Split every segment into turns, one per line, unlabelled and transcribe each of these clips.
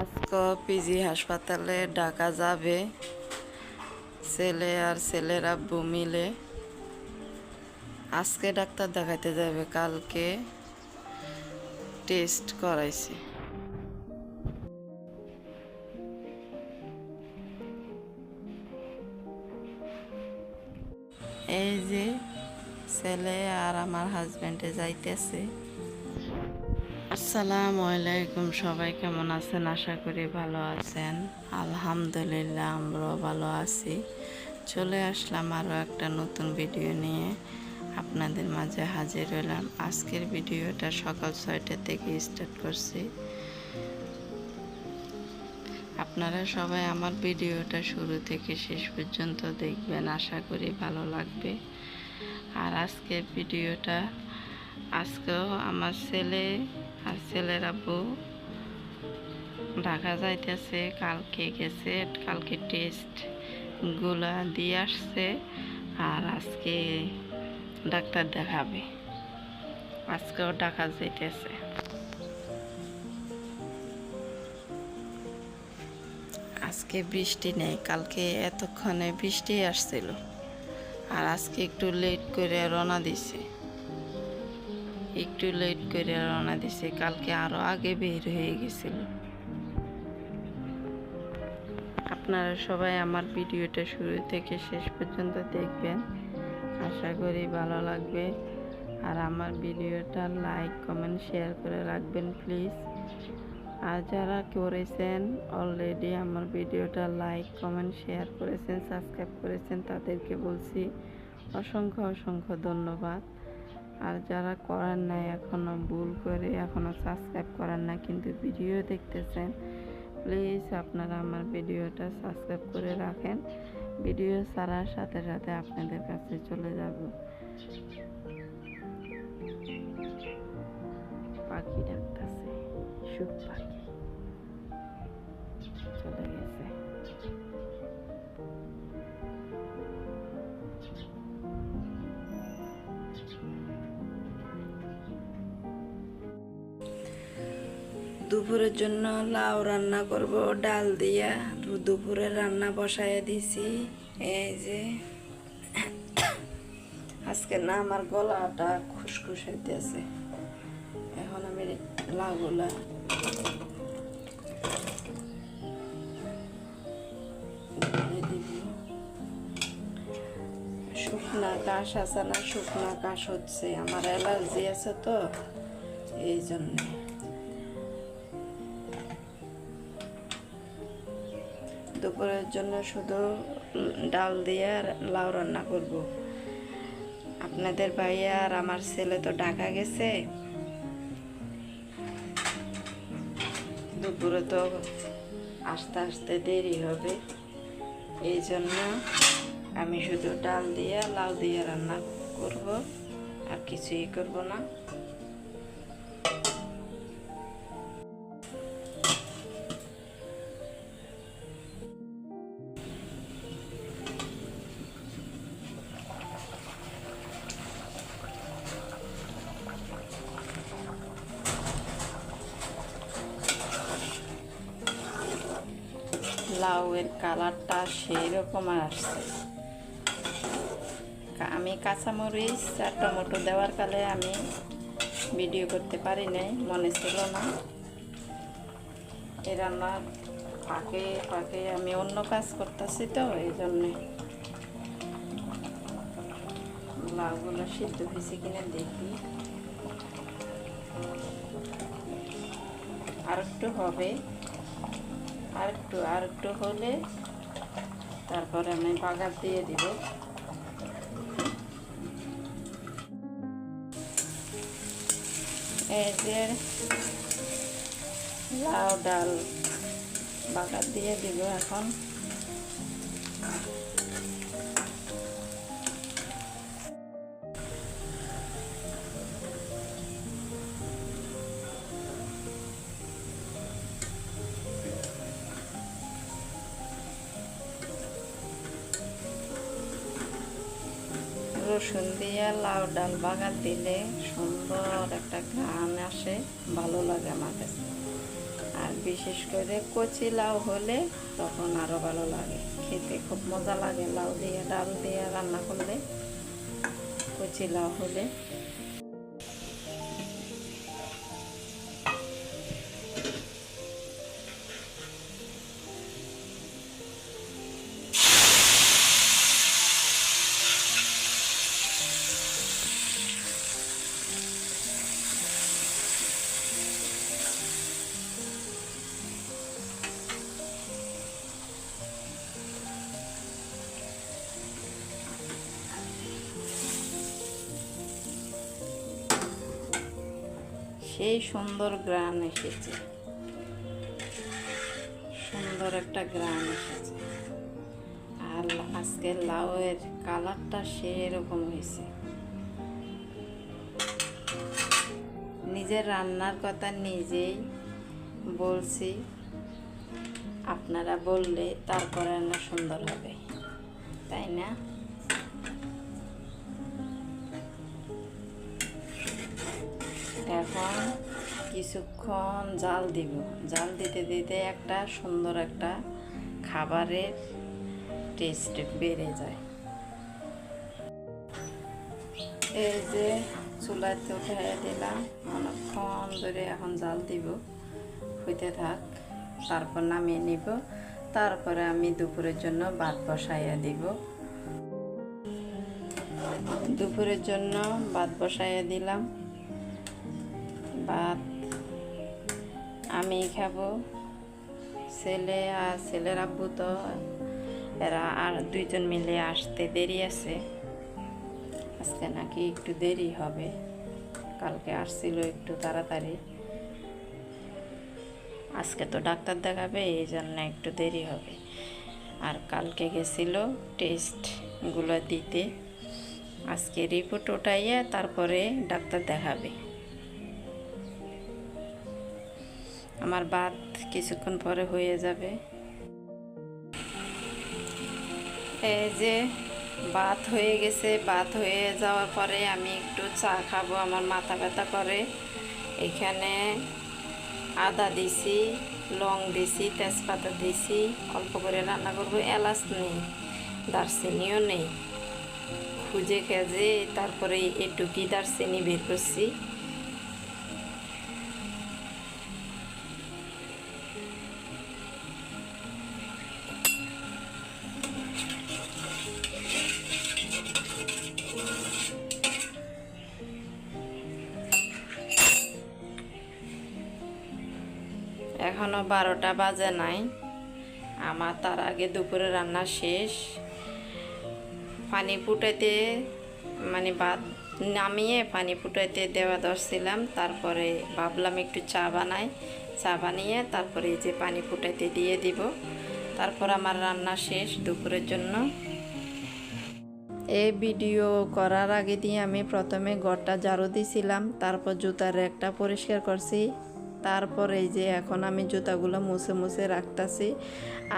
আজকে পিজি হাসপাতালে ডাকা যাবে। ছেলে আর ছেলেরা আব্বু মিলে আজকে ডাক্তার দেখাইতে যাবে, কালকে টেস্ট করাইছে। এই যে ছেলে আর আমার হাজবেন্ডে যাইতেছে। আসসালামু আলাইকুম, সবাই কেমন আছেন? আশা করি ভালো আছেন। আলহামদুলিল্লাহ, আমরাও ভালো আছি। চলে আসলাম আরও একটা নতুন ভিডিও নিয়ে। আপনাদের মাঝে হাজির হলাম। আজকের ভিডিওটা সকাল ছয়টা থেকে স্টার্ট করছি। আপনারা সবাই আমার ভিডিওটা শুরু থেকে শেষ পর্যন্ত দেখবেন। আশা করি ভালো লাগবে। আর আজকের ভিডিওটা, আজকেও আমার ছেলে আর ছেলের আব্বু ঢাকা যাইতেছে, কালকে গেছে, কালকে টেস্টগুলা দিয়ে আসছে আর আজকে ডাক্তার দেখাবে। আজকেও ঢাকা যাইতেছে। আজকে বৃষ্টি নেই, কালকে এতক্ষণে বৃষ্টি আসছিল। আর আজকে একটু লেট করে রওনা দিছে। একটু লেট করে রওনা দিছে, কালকে আরও আগে বের হয়ে গেছিল। আপনারা সবাই আমার ভিডিওটা শুরু থেকে শেষ পর্যন্ত দেখবেন। আশা করি ভালো লাগবে। আর আমার ভিডিওটা লাইক, কমেন্ট, শেয়ার করে রাখবেন, প্লিজ। আর যারা করেছেন অলরেডি আমার ভিডিওটা লাইক, কমেন্ট, শেয়ার করেছেন, সাবস্ক্রাইব করেছেন, তাদেরকে বলছি অসংখ্য অসংখ্য ধন্যবাদ। আর যারা করার নাই এখনও ভুল করে এখনও সাবস্ক্রাইব করার না, কিন্তু ভিডিও দেখতেছেন প্লিজ আপনারা আমার ভিডিওটা সাবস্ক্রাইব করে রাখেন। ভিডিও ছাড়ার সাথে সাথে আপনাদের কাছে চলে যাব। পাখি ডাকতেছে, সুখ পাখি। দুপুরের জন্য লাউ রান্না করব, ডাল দিয়া। দুপুরে রান্না বসায় দিছি। এই যে, আজকে না আমার গলাটা খুসখুস হইতেছে। এখন আমি লাউগুলা শুকনা কাশ আছে না, শুকনা কাশ হচ্ছে, আমার অ্যালার্জি আছে তো, এই জন্যে। দুপুরের জন্য শুধু ডাল দিয়ে আর লাউ রান্না করব। আপনাদের ভাইয়া আর আমার ছেলে তো ঢাকা গেছে। দুপুরে তো আস্তে আস্তে দেরি হবে। এই জন্য আমি শুধু ডাল দিয়ে লাউ দিয়ে রান্না করব। আর কিছুই করব না। লাউয়ের কালারটা সেই রকম আসছে। আমি কাঁচামরিচ আর টমেটো দেওয়ার কালে আমি ভিডিও করতে পারি নাই, মনে ছিল না। এই রান্নার ফাঁকে ফাঁকে আমি অন্য কাজ করতেছি তো, এই জন্যে লাউগুলো সিদ্ধ হয়েছে কিনা দেখি। আর একটু হবে। আর একটু আর একটু হলে তারপরে আমি বাগার দিয়ে দিব। এই যে লাউ ডাল বাগার দিয়ে দিব এখন। রসুন দিয়ে লাউ ডাল বাগার দিলে সুন্দর একটা ঘান আসে, ভালো লাগে আমার কাছে। আর বিশেষ করে কচি লাউ হলে তখন আরও ভালো লাগে। খেতে খুব মজা লাগে লাউ দিয়ে, ডাল দিয়ে রান্না করলে। কচি লাউ হলে সেই সুন্দর গ্রান এসেছে। সুন্দর একটা গ্রান এসেছে। আর আজকে লাউয়ের কালারটা সেরকম হয়েছে। নিজের রান্নার কথা নিজেই বলছি। আপনারা বললে তারপরে রান্না সুন্দর হবে। তাই না? কিছুক্ষণ জাল দিব। জাল দিতে দিতে একটা সুন্দর একটা খাবারের টেস্ট বেড়ে যায়। এই যে চুলাতে উঠে দিলাম, অনেকক্ষণ ধরে এখন জাল দিব। হইতে থাক, তারপর নামিয়ে নিব। তারপরে আমি দুপুরের জন্য ভাত বসাইয়া দিব। দুপুরের জন্য ভাত বসাইয়া দিলাম। ভাত আমি খাব। ছেলে আর ছেলের আব্বু তো, এরা আর দুইজন মিলে আসতে দেরি আছে। আজকে নাকি একটু দেরি হবে। কালকে আসছিল একটু তাড়াতাড়ি। আজকে তো ডাক্তার দেখাবে এই জন্য একটু দেরি হবে। আর কালকে গেছিল টেস্টগুলো দিতে। আজকে রিপোর্ট ওঠাইয়া তারপরে ডাক্তার দেখাবে। আমার ভাত কিছুক্ষণ পরে হয়ে যাবে। এই যে ভাত হয়ে গেছে ভাত হয়ে যাওয়ার পরে আমি একটু চা খাব, আমার মাথা ব্যথা করে। এখানে আদা দিছি, লং দিছি, তেজপাতা দিছি, অল্প করে রান্না করব, এলাচ নেই, দারচিনিও নেই। খুঁজে খেজে তারপরে এটুকি দারচিনি বের করছি। বারোটা বাজে নাই। আমার তার আগে দুপুরে রান্না শেষ। পানি ফুটাইতে মানে ভাত নামিয়ে পানি ফুটাইতে দেওয়া ধরছিলাম তারপরে ভাবলাম একটু চা বানাই। চা বানিয়ে তারপরে এই যে পানি ফুটাইতে দিয়ে দিব। তারপর আমার রান্না শেষ দুপুরের জন্য। এই ভিডিও করার আগে দিয়ে আমি প্রথমে ঘরটা ঝাড়ু দিছিলাম। তারপর জুতার র্যাকটা পরিষ্কার করছি। তারপরে এই যে এখন আমি জুতাগুলো মুছে মুছে রাখতেছি।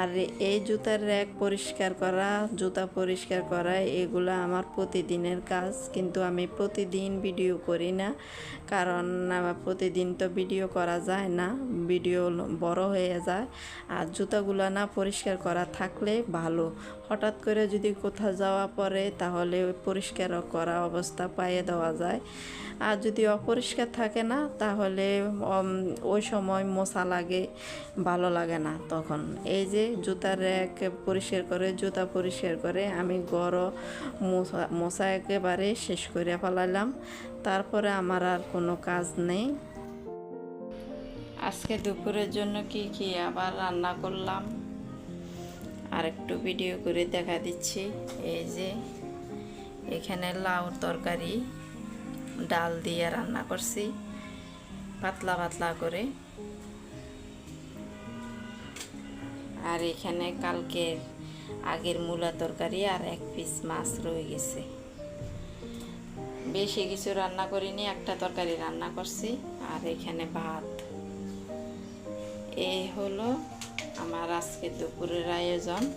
আর এই জুতার র্যাক পরিষ্কার করা, জুতা পরিষ্কার করা, এগুলো আমার প্রতিদিনের কাজ। কিন্তু আমি প্রতিদিন ভিডিও করি না। কারণ প্রতিদিন তো ভিডিও করা যায় না। ভিডিও বড় হয়ে যায়। আর জুতাগুলো না পরিষ্কার করা থাকলে ভালো। হঠাৎ করে যদি কোথাও যাওয়া পরে তাহলে পরিষ্কার করা অবস্থা পাইয়ে দেওয়া যায়। আর যদি অপরিষ্কার থাকে না, তাহলে ওই সময় মশা লাগে, ভালো লাগে না তখন। এই যে জুতার র্যাক পরিষ্কার করে, জুতা পরিষ্কার করে আমি গড় মশা মশা একেবারে শেষ করে ফেলাইলাম। তারপরে আমার আর কোনো কাজ নেই। আজকে দুপুরের জন্য কি কি আবার রান্না করলাম? আর একটু ভিডিও করে দেখা দিচ্ছি। এই যে এখানে লাউ তরকারি, ডাল দিয়ে রান্না করছি। পাতলা পাতলা করে। আর এখানে কালকের আগের মূলা তরকারি আর এক পিস মাছ রয়ে গেছে। বেশি কিছু রান্না করিনি, একটা তরকারি রান্না করছি। আর এখানে ভাত। এই হলো আমার আজকে দুপুরের আয়োজন।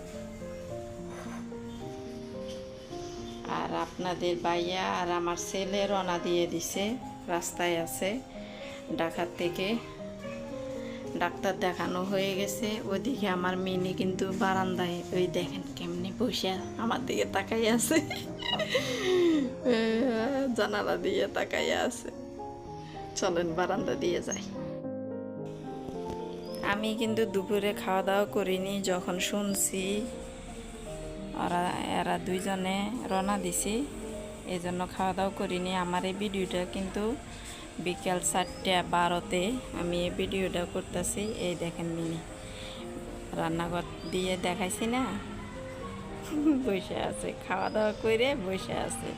আর আপনাদের ভাইয়া আর আমার ছেলে রওনা দিয়ে দিছে, রাস্তায় আছে। ঢাকার থেকে ডাক্তার দেখানো হয়ে গেছে। ওদিকে আমার মিনি কিন্তু বারান্দায়, ওই দেখেন কেমনি বসে আমার দিকে তাকাই আছে। জানালা দিয়ে তাকাই আছে। চলেন বারান্দা দিয়ে যাই। আমি কিন্তু দুপুরে খাওয়া দাওয়া করিনি, যখন শুনছি ওরা, এরা দুইজনে রওনা দিছি এই জন্য খাওয়া দাওয়া করিনি। আমার এই ভিডিওটা কিন্তু বিকেল চারটে বারোতে আমি এই ভিডিওটা করতেছি, এই দেখেন মিনি। রান্নাঘর দিয়ে দেখাইছি না? বসে আছে খাওয়া দাওয়া করে বসে আছে।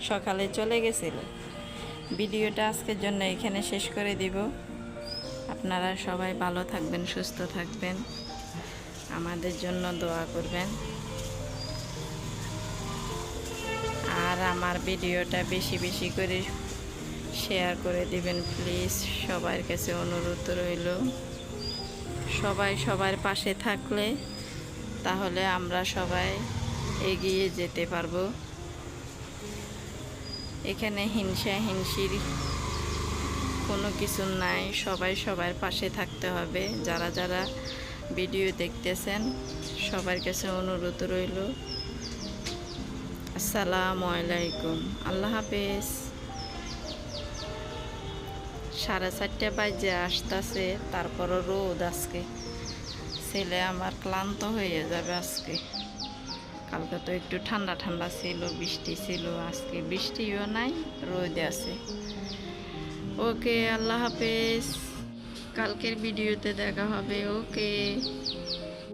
সকালে চলে গেছিল। ভিডিওটা আজকের জন্য এখানে শেষ করে দিব। আপনারা সবাই ভালো থাকবেন, সুস্থ থাকবেন। আমাদের জন্য দোয়া করবেন। আর আমার ভিডিওটা বেশি বেশি করে শেয়ার করে দিবেন, প্লিজ। সবার কাছে অনুরোধ রইল। সবাই সবার পাশে থাকলে তাহলে আমরা সবাই এগিয়ে যেতে পারব। এখানে হিংসা, হিংসির কোনো কিছু নাই। সবাই সবার পাশে থাকতে হবে। যারা যারা ভিডিও দেখতেছেন, সবার কাছে অনুরোধ রইল। আসসালামু আলাইকুম। আল্লাহ হাফেজ। সাড়ে চারটে বাজে আসতেছে, তারপরও রোদ আজকে। ছেলে আমার ক্লান্ত হয়ে যাবে আজকে। কালকে তো একটু ঠান্ডা ঠান্ডা ছিল, বৃষ্টি ছিল, আজকে বৃষ্টিও নাই, রোদ আছে। ওকে, আল্লাহ হাফেজ। কালকের ভিডিওতে দেখা হবে, ওকে।